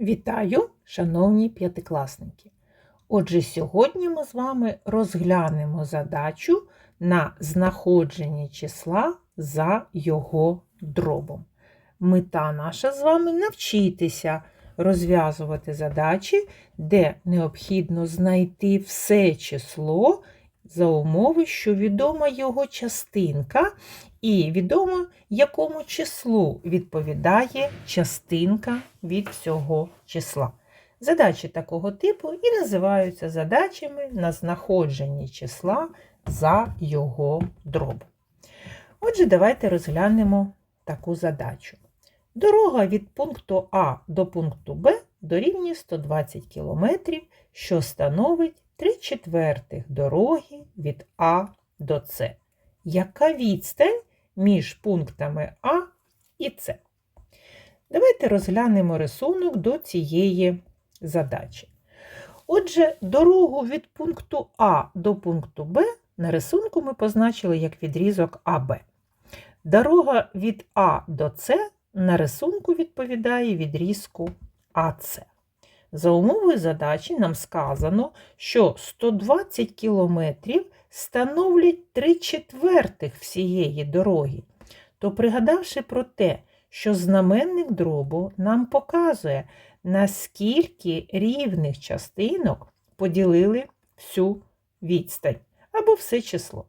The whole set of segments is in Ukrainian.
Вітаю, шановні п'ятикласники! Отже, сьогодні ми з вами розглянемо задачу на знаходження числа за його дробом. Мета наша з вами навчитися розв'язувати задачі, де необхідно знайти все число за умови, що відома його частинка, і відомо, якому числу відповідає частинка від всього числа. Задачі такого типу і називаються задачами на знаходження числа за його дробом. Отже, давайте розглянемо таку задачу. Дорога від пункту А до пункту Б дорівнює 120 км, що становить 3 четвертих дороги від А до С. Яка відстань між пунктами А і С? Давайте розглянемо рисунок до цієї задачі. Отже, дорогу від пункту А до пункту Б на рисунку ми позначили як відрізок АБ. Дорога від А до С на рисунку відповідає відрізку АС. За умовою задачі нам сказано, що 120 кілометрів становлять 3 четвертих всієї дороги. То, пригадавши про те, що знаменник дробу нам показує, наскільки рівних частинок поділили всю відстань або все число.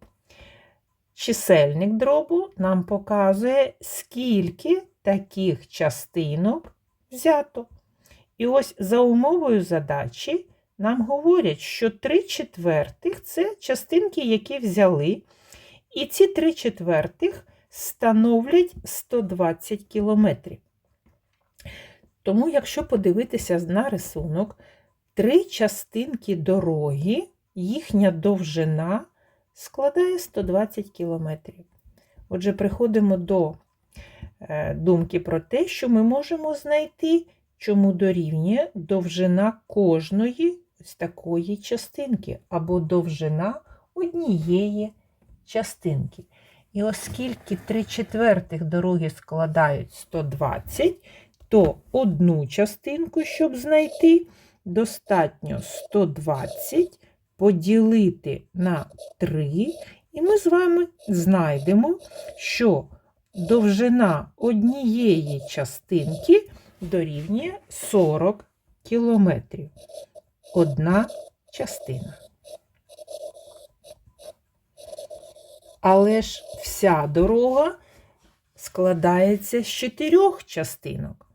Чисельник дробу нам показує, скільки таких частинок взято. І ось за умовою задачі нам говорять, що 3 четвертих це частинки, які взяли, і ці 3 четвертих становлять 120 кілометрів. Тому, якщо подивитися на рисунок, три частинки дороги, їхня довжина складає 120 кілометрів. Отже, приходимо до е, думки про те, що ми можемо знайти, чому дорівнює довжина кожної ось такої частинки, або довжина однієї частинки. І оскільки 3 четвертих дороги складають 120, то одну частинку, щоб знайти, достатньо 120 поділити на 3, і ми з вами знайдемо, що довжина однієї частинки дорівнює 40 кілометрів. Одна частина. Але ж вся дорога складається з чотирьох частинок.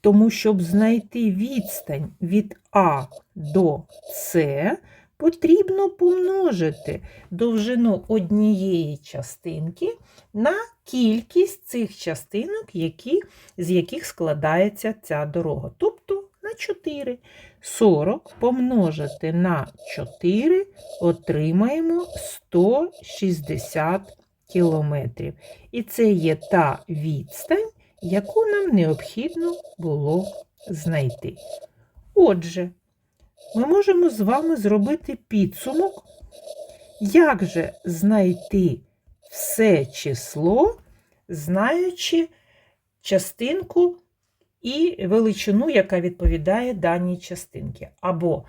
Тому, щоб знайти відстань від А до С, потрібно помножити довжину однієї частинки на кількість цих частинок, які, з яких складається ця дорога. Тобто на 4. 40 помножити на 4 отримаємо 160 кілометрів. І це є та відстань, яку нам необхідно було знайти. Отже, ми можемо з вами зробити підсумок, як же знайти все число, знаючи частинку і величину, яка відповідає даній частинці. Або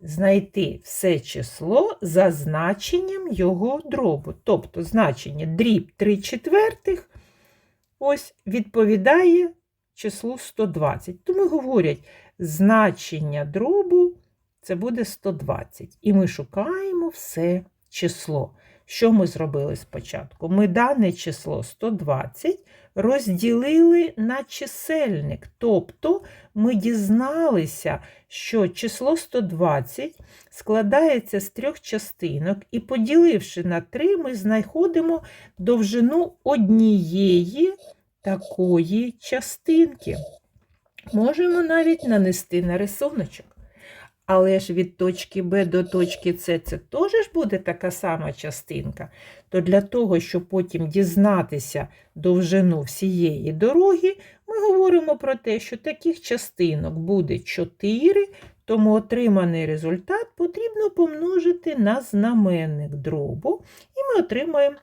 знайти все число за значенням його дробу. Тобто значення дріб 3 четвертих ось відповідає числу 120. Тому говорять, значення дробу це буде 120. І ми шукаємо все число. Що ми зробили спочатку? Ми дане число 120 розділили на чисельник. Тобто ми дізналися, що число 120 складається з трьох частинок, і, поділивши на 3, ми знаходимо довжину однієї такої частинки. Можемо навіть нанести на рисуночок. Але ж від точки Б до точки С це теж буде така сама частинка. То для того, щоб потім дізнатися довжину всієї дороги, ми говоримо про те, що таких частинок буде 4, тому отриманий результат потрібно помножити на знаменник дробу, і ми отримаємо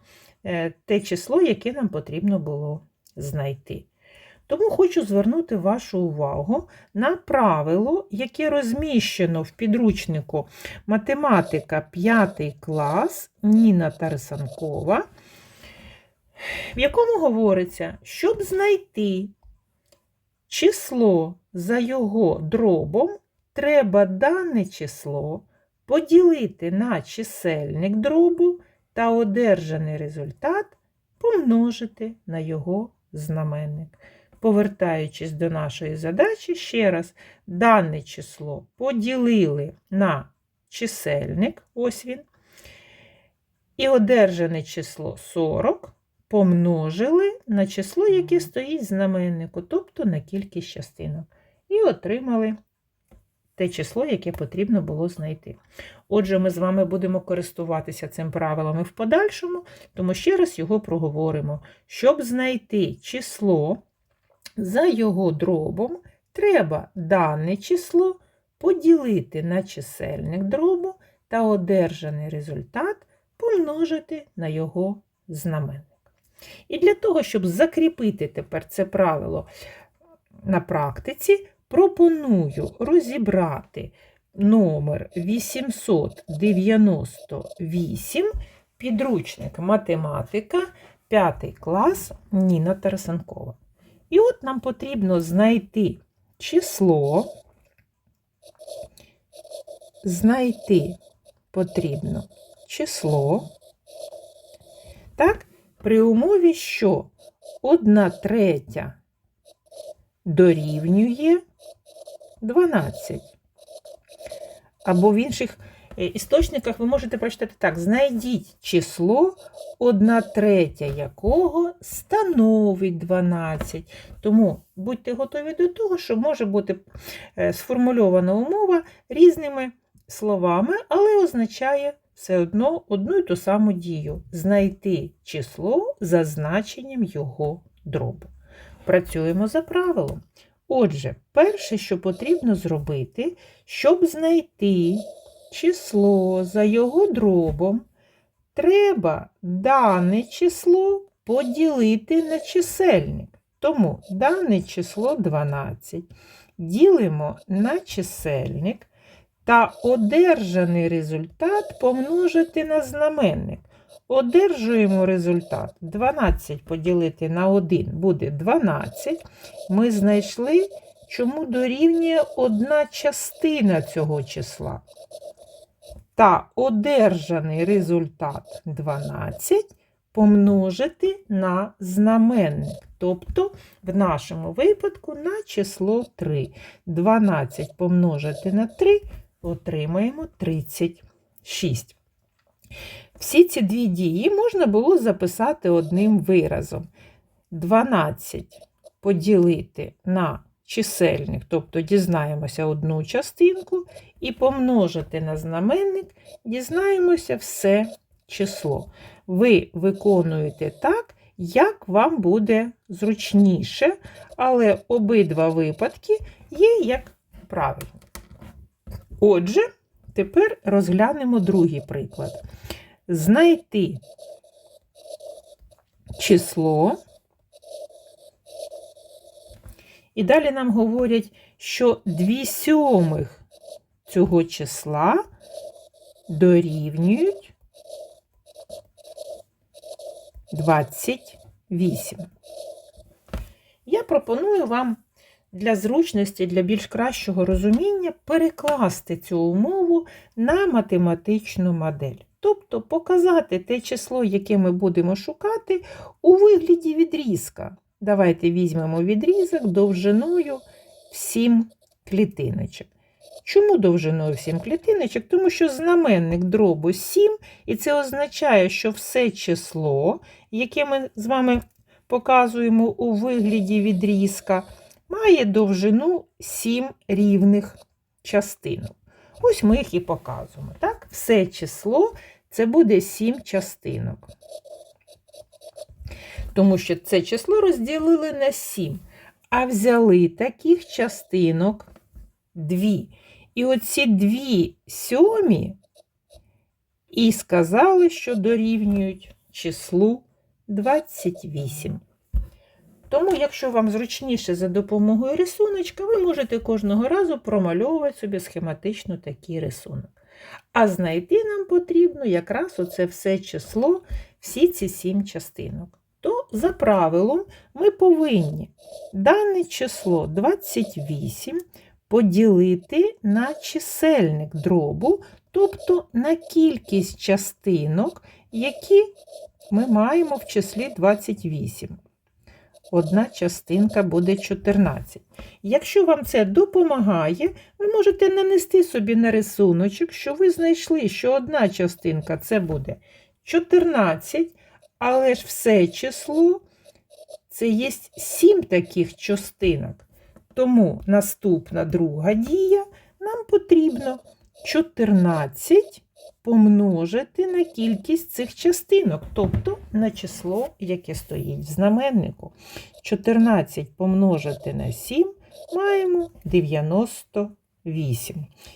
е, те число, яке нам потрібно було знайти. Тому хочу звернути вашу увагу на правило, яке розміщено в підручнику математика 5 клас Ніна Тарсанкова, в якому говориться, щоб знайти число за його дробом, треба дане число поділити на чисельник дробу та одержаний результат помножити на його знаменник. Повертаючись до нашої задачі, ще раз дане число поділили на чисельник, ось він, і одержане число 40 помножили на число, яке стоїть в знаменнику, тобто на кількість частинок. І отримали те число, яке потрібно було знайти. Отже, ми з вами будемо користуватися цим правилом і в подальшому, тому ще раз його проговоримо. Щоб знайти число за його дробом, треба дане число поділити на чисельник дробу та одержаний результат помножити на його знаменник. І для того, щоб закріпити тепер це правило на практиці, пропоную розібрати номер 898, підручник математика, 5 клас Ніна Тарасенкова. І от нам потрібно знайти число, знайти потрібно число, так, при умові, що 1 третя дорівнює 12. Або в інших істочниках ви можете прочитати так: знайдіть число, 1 третя якого становить 12. Тому будьте готові до того, що може бути е, сформульована умова різними словами, але означає все одно одну і ту саму дію знайти число за значенням його дробу. Працюємо за правилом. Отже, перше, що потрібно зробити, щоб знайти число за його дробом, треба дане число поділити на чисельник. Тому дане число 12 ділимо на чисельник та одержаний результат помножити на знаменник. Одержуємо результат 12 поділити на 1 буде 12. Ми знайшли, чому дорівнює одна частина цього числа. Та одержаний результат 12 помножити на знаменник. Тобто, в нашому випадку на число 3. 12 помножити на 3 отримаємо 36. Всі ці дві дії можна було записати одним виразом. 12 поділити на чисельник, тобто дізнаємося одну частинку, і помножити на знаменник, дізнаємося все число. Ви виконуєте так, як вам буде зручніше, але обидва випадки є як правильно. Отже, тепер розглянемо другий приклад. Знайти число. І далі нам говорять, що 2 сьомих цього числа дорівнюють 28. Я пропоную вам для зручності, для більш кращого розуміння перекласти цю умову на математичну модель. Тобто показати те число, яке ми будемо шукати, у вигляді відрізка. Давайте візьмемо відрізок довжиною 7 клітиночок. Чому довжиною 7 клітиночок? Тому що знаменник дробу 7, і це означає, що все число, яке ми з вами показуємо у вигляді відрізка, має довжину 7 рівних частинок. Ось ми їх і показуємо. Так? Все число це буде 7 частинок. Тому що це число розділили на 7, а взяли таких частинок 2. І оці дві сьомі і сказали, що дорівнюють числу 28. Тому, якщо вам зручніше за допомогою рисуночка, ви можете кожного разу промальовувати собі схематично такий рисунок. А знайти нам потрібно якраз оце все число, всі ці сім частинок. За правилом, ми повинні дане число 28 поділити на чисельник дробу, тобто на кількість частинок, які ми маємо в числі 28. Одна частинка буде 14. Якщо вам це допомагає, ви можете нанести собі на рисуночок, що ви знайшли, що одна частинка це буде 14, але ж все число це є 7 таких частинок. Тому наступна друга дія нам потрібно 14 помножити на кількість цих частинок, тобто на число, яке стоїть в знаменнику. 14 помножити на 7 маємо 98.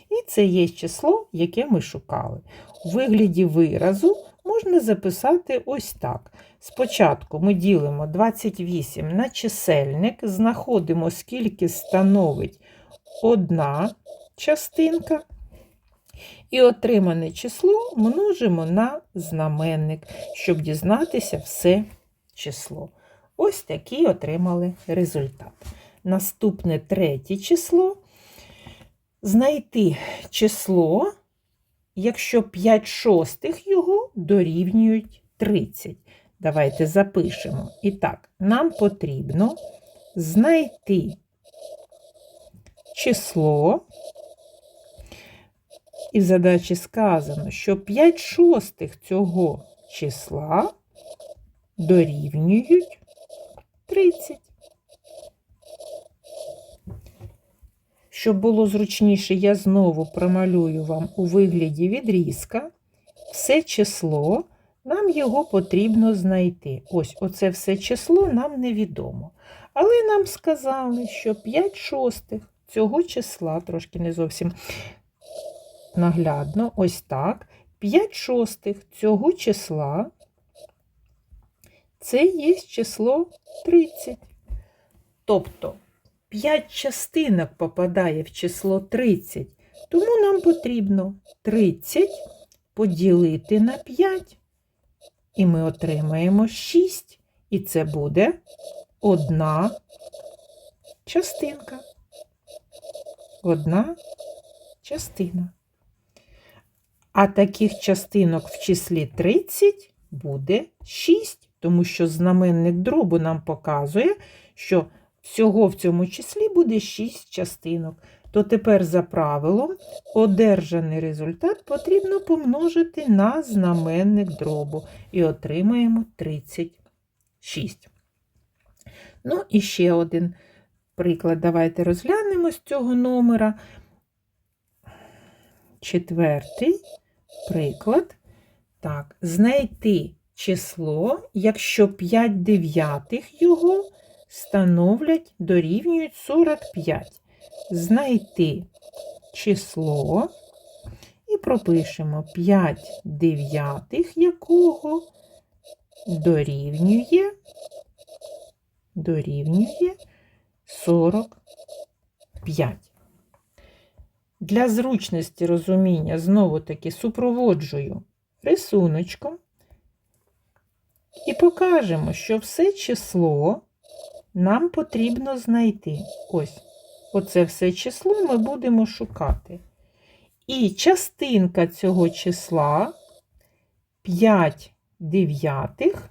І це є число, яке ми шукали. У вигляді виразу можна записати ось так. Спочатку ми ділимо 28 на чисельник, знаходимо, скільки становить одна частинка. І отримане число множимо на знаменник, щоб дізнатися все число. Ось такий отримали результат. Наступне третє число. Знайти число, якщо 5 шостих його дорівнюють 30. Давайте запишемо. І так, нам потрібно знайти число. І в задачі сказано, що 5 шостих цього числа дорівнюють 30. Щоб було зручніше, я знову промалюю вам у вигляді відрізка все число, нам його потрібно знайти. Ось оце все число нам невідомо. Але нам сказали, що 5 шостих цього числа, трошки не зовсім наглядно, ось так, 5 шостих цього числа це є число 30. Тобто 5 частинок попадає в число 30, тому нам потрібно 30 поділити на 5. І ми отримаємо 6. І це буде одна частинка. Одна частина. А таких частинок в числі 30 буде 6, тому що знаменник дробу нам показує, що всього в цьому числі буде 6 частинок. То тепер за правилом одержаний результат потрібно помножити на знаменник дробу і отримаємо 36. Ну, і ще один приклад. Давайте розглянемо з цього номера. Четвертий приклад. Так, знайти число, якщо 5 дев'ятих його становлять, дорівнюють 45. Знайти число і пропишемо 5 дев'ятих, якого дорівнює, дорівнює 45. Для зручності розуміння знову-таки супроводжую рисуночком і покажемо, що все число нам потрібно знайти. Ось, оце все число ми будемо шукати. І частинка цього числа 5 дев'ятих.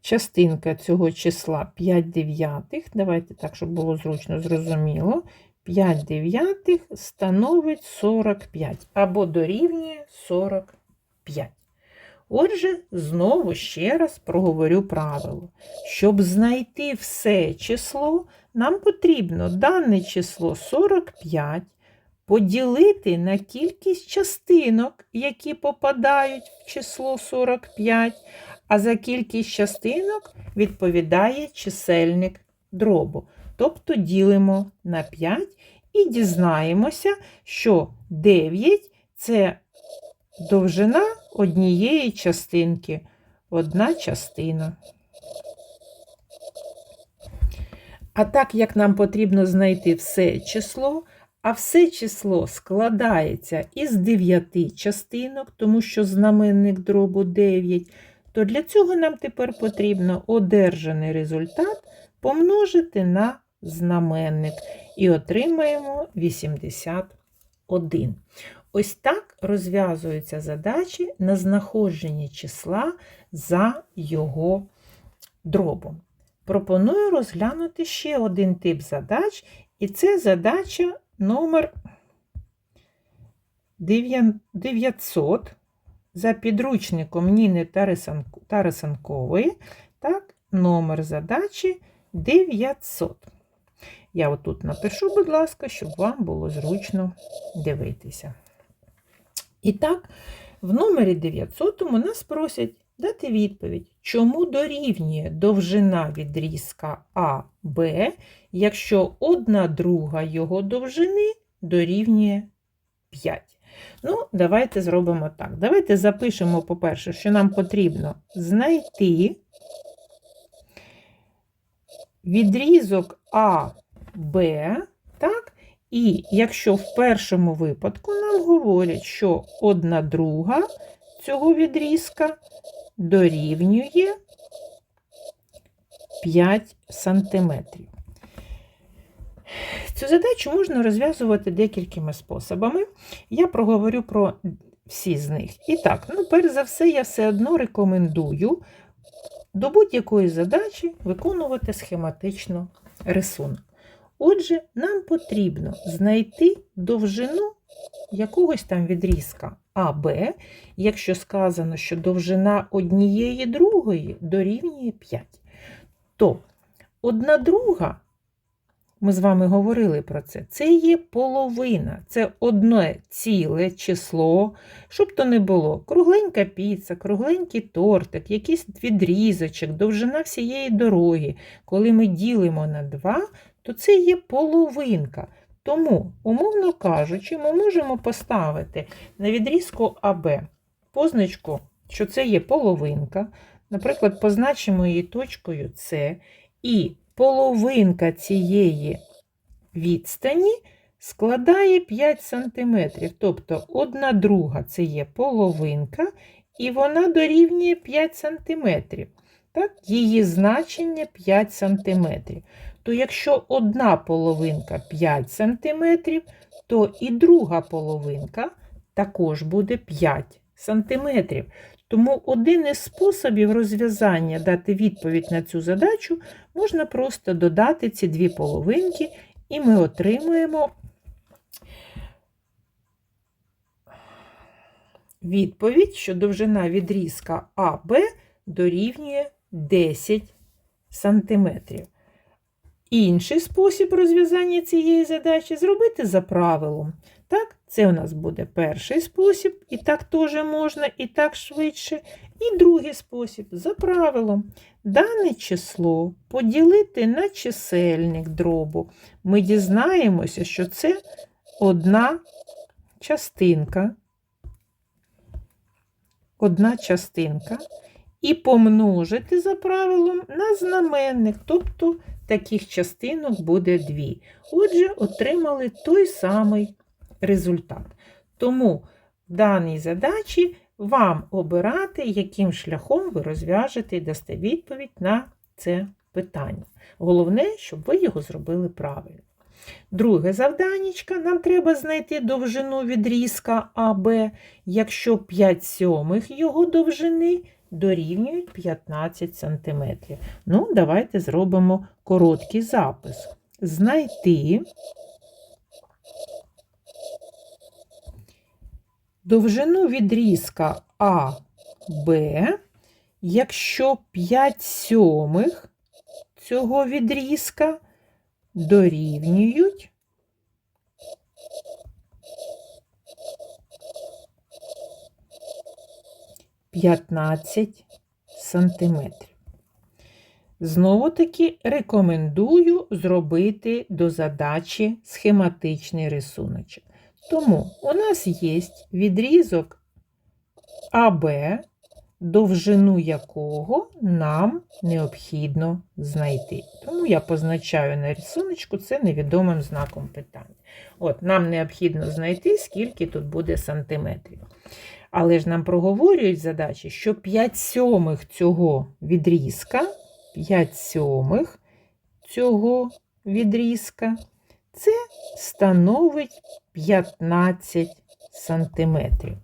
Частинка цього числа 5 дев'ятих. Давайте так, щоб було зручно зрозуміло. 5 дев'ятих становить 45 або дорівнює 45. Отже, знову ще раз проговорю правило. Щоб знайти все число, нам потрібно дане число 45 поділити на кількість частинок, які попадають в число 45, а за кількість частинок відповідає чисельник дробу. Тобто ділимо на 5 і дізнаємося, що 9 це довжина однієї частинки. одна частина. А так як нам потрібно знайти все число, а все число складається із 9 частинок, тому що знаменник дробу 9, то для цього нам тепер потрібно одержаний результат помножити на знаменник і отримаємо 81. Ось так розв'язуються задачі на знаходження числа за його дробом. Пропоную розглянути ще один тип задач, і це задача номер 900 за підручником Ніни Тарасенко- Тарасенкової. Так, номер задачі 900. Я отут напишу, будь ласка, щоб вам було зручно дивитися. І так, в номері 900 нас просять дати відповідь, чому дорівнює довжина відрізка АБ, якщо одна друга його довжини дорівнює 5. Ну, давайте зробимо так. Давайте запишемо, по-перше, що нам потрібно знайти відрізок АБ, так? І якщо в першому випадку нам говорять, що одна друга цього відрізка дорівнює 5 сантиметрів. Цю задачу можна розв'язувати декількома способами. Я проговорю про всі з них. І так, ну, перш за все, я все одно рекомендую до будь-якої задачі виконувати схематично рисунок. Отже, нам потрібно знайти довжину якогось там відрізка АБ, якщо сказано, що довжина однієї другої дорівнює 5. То одна друга, ми з вами говорили про це, це є половина, це одне ціле число, щоб то не було кругленька піца, кругленький тортик, якийсь відрізочок, довжина всієї дороги. Коли ми ділимо на 2, то це є половинка. Тому, умовно кажучи, ми можемо поставити на відрізку АБ позначку, що це є половинка. Наприклад, позначимо її точкою С, і половинка цієї відстані складає 5 см. Тобто одна друга це є половинка, і вона дорівнює 5 см. Так? Її значення 5 см. То якщо одна половинка 5 см, то і друга половинка також буде 5 см. Тому один із способів розв'язання дати відповідь на цю задачу можна просто додати ці дві половинки, і ми отримуємо відповідь, що довжина відрізка АБ дорівнює 10 см. Інший спосіб розв'язання цієї задачі зробити за правилом. Так, це у нас буде перший спосіб, і так теж можна, і так швидше. І другий спосіб за правилом. Дане число поділити на чисельник дробу. Ми дізнаємося, що це одна частинка. Одна частинка. І помножити за правилом на знаменник, тобто таких частинок буде дві. Отже, отримали той самий результат. Тому в даній задачі вам обирати, яким шляхом ви розв'яжете і дасте відповідь на це питання. Головне, щоб ви його зробили правильно. Друге завданнячко. Нам треба знайти довжину відрізка АБ, якщо 5 сьомих його довжини дорівнюють 15 см. Ну, давайте зробимо короткий запис. Знайти довжину відрізка АБ, якщо 5 сьомих цього відрізка дорівнюють 15 сантиметрів. Знову таки рекомендую зробити до задачі схематичний рисуночок. Тому у нас є відрізок АБ довжину якого нам необхідно знайти. Тому я позначаю на рисуночку це невідомим знаком питання. От, Нам необхідно знайти, скільки тут буде сантиметрів. Але ж нам проговорюють задачі, що 5 сьомих цього відрізка, 5 сьомих цього відрізка, це становить 15 сантиметрів.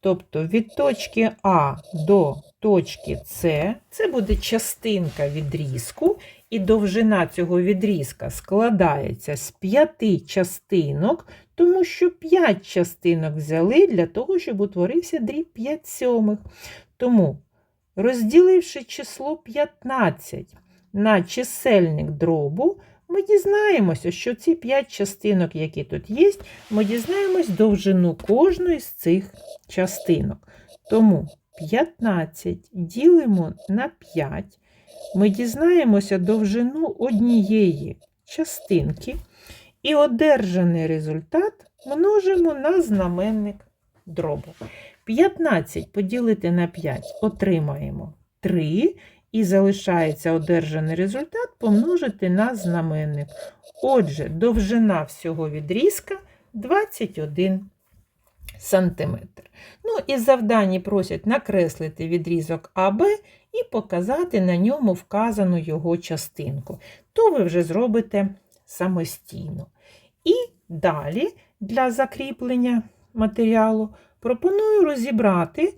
Тобто від точки А до точки С це буде частинка відрізку, і довжина цього відрізка складається з п'яти частинок, тому що 5 частинок взяли для того, щоб утворився дріб 5 сьомих. Тому, розділивши число 15 на чисельник дробу, ми дізнаємося, що ці 5 частинок, які тут є, ми дізнаємось довжину кожної з цих частинок. Тому 15 ділимо на 5. Ми дізнаємося довжину однієї частинки і одержаний результат множимо на знаменник дробу. 15 поділити на 5 отримаємо 3, і залишається одержаний результат помножити на знаменник. Отже, довжина всього відрізка 21 сантиметр. Ну і завданні просять накреслити відрізок АБ і показати на ньому вказану його частинку. То ви вже зробите самостійно. І далі для закріплення матеріалу пропоную розібрати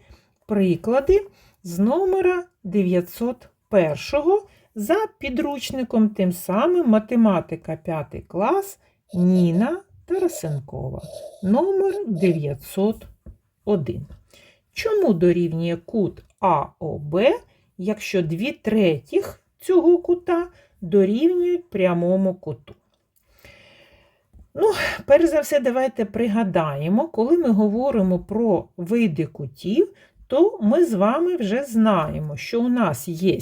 приклади з номера 901 за підручником тим самим математика 5 клас Ніна Тарасенкова, номер 901. Чому дорівнює кут АОБ, якщо 2 третіх цього кута дорівнюють прямому куту? Ну, перш за все, давайте пригадаємо, коли ми говоримо про види кутів, то ми з вами вже знаємо, що у нас є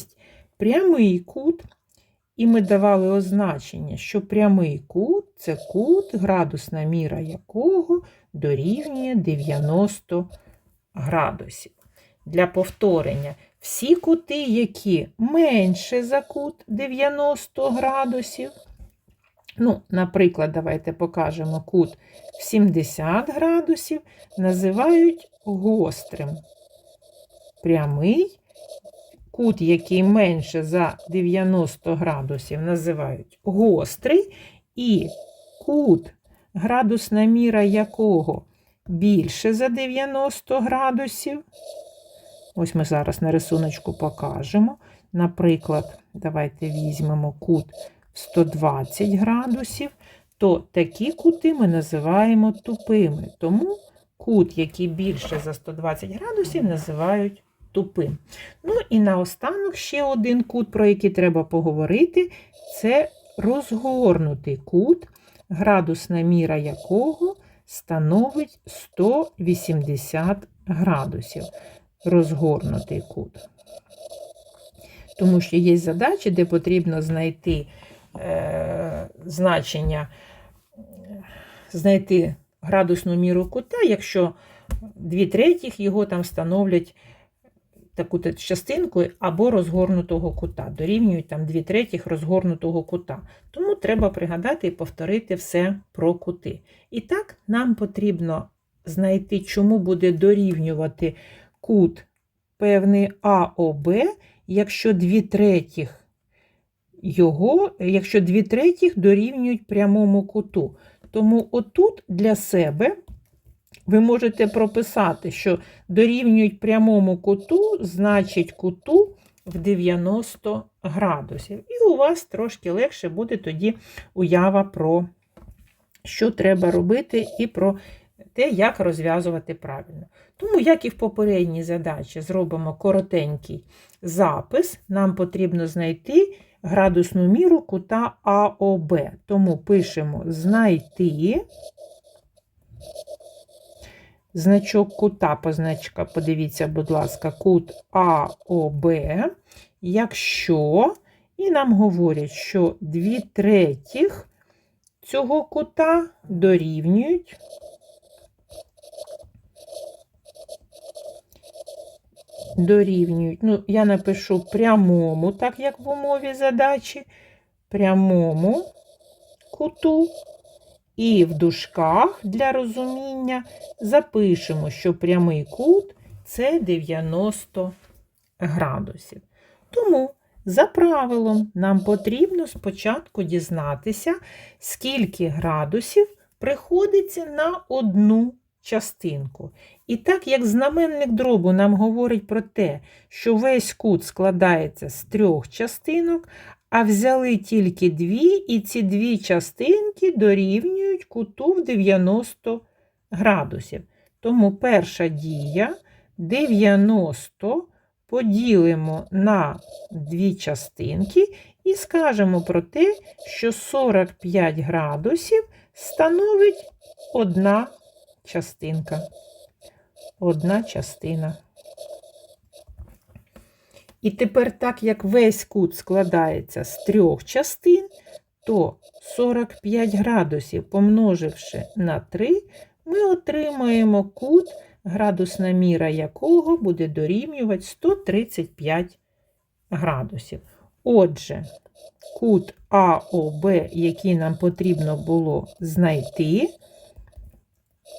прямий кут, і ми давали означення, що прямий кут це кут, градусна міра якого дорівнює 90 градусів. Для повторення, всі кути, які менше за кут 90 градусів, ну, наприклад, давайте покажемо кут в 70 градусів, називають гострим. Прямий кут, який менше за 90 градусів, називають гострий, і кут, градусна міра якого більше за 90 градусів. Ось ми зараз на рисуночку покажемо. Наприклад, давайте візьмемо кут 120 градусів, то такі кути ми називаємо тупими. Тому кут, який більше за 120 градусів, називають тупим. Ну і наостанок ще один кут, про який треба поговорити, це розгорнутий кут, градусна міра якого становить 180 градусів. Розгорнутий кут. Тому що є задачі, де потрібно знайти е, значення, знайти градусну міру кута, якщо 2 третіх його там становлять таку частинку або розгорнутого кута, дорівнюють там 2 третіх розгорнутого кута. Тому треба пригадати і повторити все про кути. І так, нам потрібно знайти, чому буде дорівнювати кут певний АОБ, якщо 2 третіх його, якщо 2 третіх дорівнюють прямому куту. Тому отут для себе ви можете прописати, що дорівнюють прямому куту, значить куту в 90 градусів. І у вас трошки легше буде тоді уява про що треба робити, і про те, як розв'язувати правильно. Тому, як і в попередній задачі, зробимо коротенький запис, нам потрібно знайти градусну міру кута АОБ. Тому пишемо знайти значок кута, позначка, подивіться, будь ласка, кут АОБ, якщо, і нам говорять, що 2 третіх цього кута дорівнюють. Дорівнюють. Ну, я напишу прямому, так як в умові задачі, прямому куту. І в дужках для розуміння запишемо, що прямий кут це 90 градусів. Тому, за правилом, нам потрібно спочатку дізнатися, скільки градусів приходиться на одну частинку. І так як знаменник дробу нам говорить про те, що весь кут складається з трьох частинок, а взяли тільки дві, і ці дві частинки дорівнюють куту в 90 градусів. Тому перша дія 90 поділимо на дві частинки і скажемо про те, що 45 градусів становить одна частинка. Одна частина. І тепер, так як весь кут складається з трьох частин, то 45 градусів помноживши на 3, ми отримаємо кут, градусна міра якого буде дорівнювати 135 градусів. Отже, кут АОБ, який нам потрібно було знайти,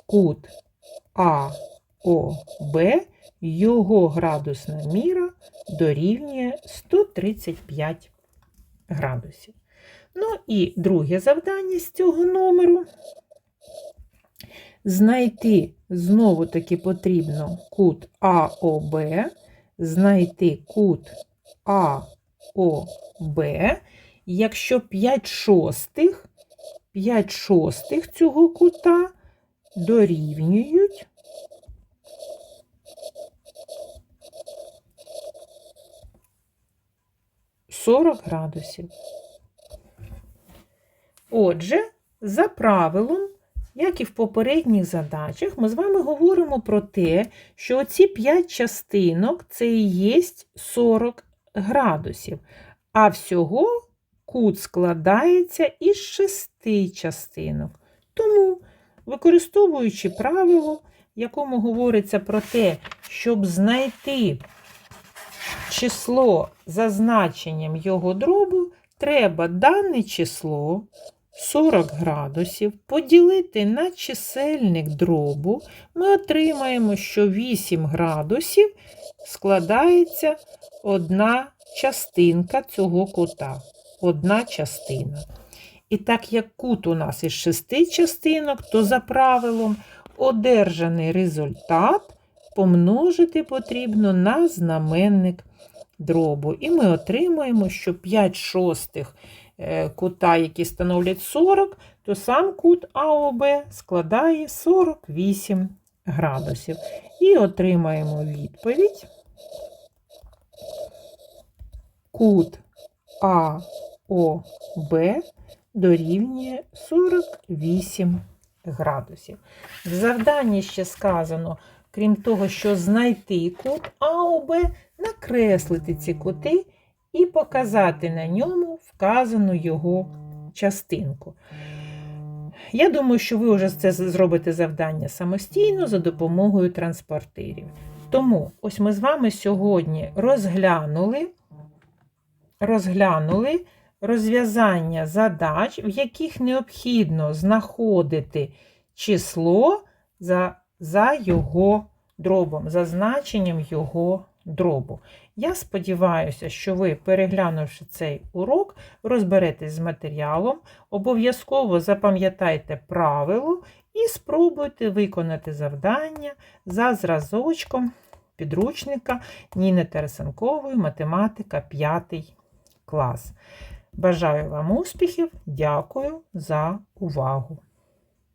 кут АОБ, його градусна міра дорівнює 135 градусів. Ну і друге завдання з цього номеру. Знайти знову таки потрібно кут АОБ, знайти кут АОБ, якщо 5 шостих, 5 шостих цього кута дорівнюють 40 градусів. Отже, за правилом, як і в попередніх задачах, ми з вами говоримо про те, що оці 5 частинок це і є 40 градусів, а всього кут складається із 6 частинок. Тому, використовуючи правило, в якому говориться про те, щоб знайти число за значенням його дробу, треба дане число 40 градусів поділити на чисельник дробу, ми отримаємо, що 8 градусів складається одна частинка цього кута. Одна частина. І так як кут у нас із шести частинок, то за правилом одержаний результат помножити потрібно на знаменник дробу. І ми отримаємо, що 5 шостих е, кута, які становлять 40, то сам кут АОБ складає 48 градусів. І отримаємо відповідь. Кут АОБ дорівнює 48 градусів. В завданні ще сказано, крім того, що знайти кут АОБ, накреслити ці кути і показати на ньому вказану його частинку. Я думаю, що ви вже це зробите завдання самостійно за допомогою транспортерів. Тому ось ми з вами сьогодні розглянули, розглянули розв'язання задач, в яких необхідно знаходити число за, за його дробом, за значенням його дробу. Я сподіваюся, що ви, переглянувши цей урок, розберетесь з матеріалом, обов'язково запам'ятайте правило і спробуйте виконати завдання за зразочком підручника Ніни Тересенкової математика 5 клас. Бажаю вам успіхів, дякую за увагу!